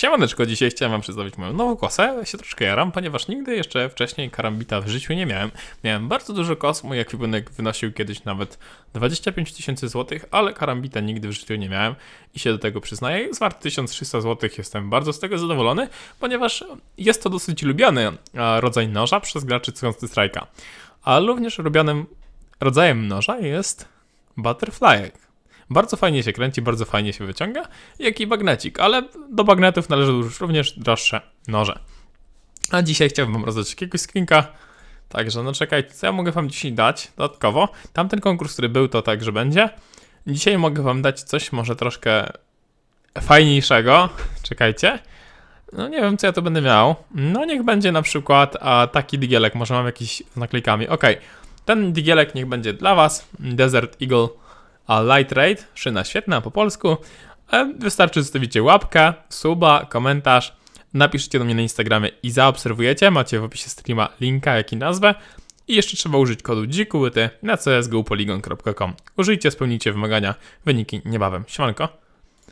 Siemaneczko, dzisiaj chciałem wam przedstawić moją nową kosę. Ja się troszkę jaram, ponieważ nigdy jeszcze wcześniej karambita w życiu nie miałem. Miałem bardzo dużo kos, mój ekwipunek wynosił kiedyś nawet 25 tysięcy złotych, ale karambita nigdy w życiu nie miałem i się do tego przyznaję. Jest wart 1300 złotych, jestem bardzo z tego zadowolony, ponieważ jest to dosyć lubiany e, rodzaj noża przez graczy Counter Strike'a. A również lubianym rodzajem noża jest Butterflyek. Bardzo fajnie się kręci, bardzo fajnie się wyciąga, jak i bagnecik, ale do bagnetów należą już również droższe noże. A dzisiaj chciałbym wam rozdać jakiegoś skinka, także no czekajcie, co ja mogę wam dzisiaj dać dodatkowo? Tamten konkurs, który był, to także będzie. Dzisiaj mogę wam dać coś może troszkę fajniejszego, czekajcie. No nie wiem, co ja tu będę miał. No niech będzie na przykład a, taki digielek, może mam jakiś z naklejkami. Okej, ten digielek niech będzie dla was, Desert Eagle a Light Raid, szyna świetna po polsku. E, Wystarczy zostawicie łapkę, suba, komentarz, napiszcie do mnie na Instagramie i zaobserwujecie. Macie w opisie streama linka, jak i nazwę. I jeszcze trzeba użyć kodu dzikułyty na csgopolygon.com. Użyjcie, spełnijcie wymagania, wyniki niebawem. Siemanko.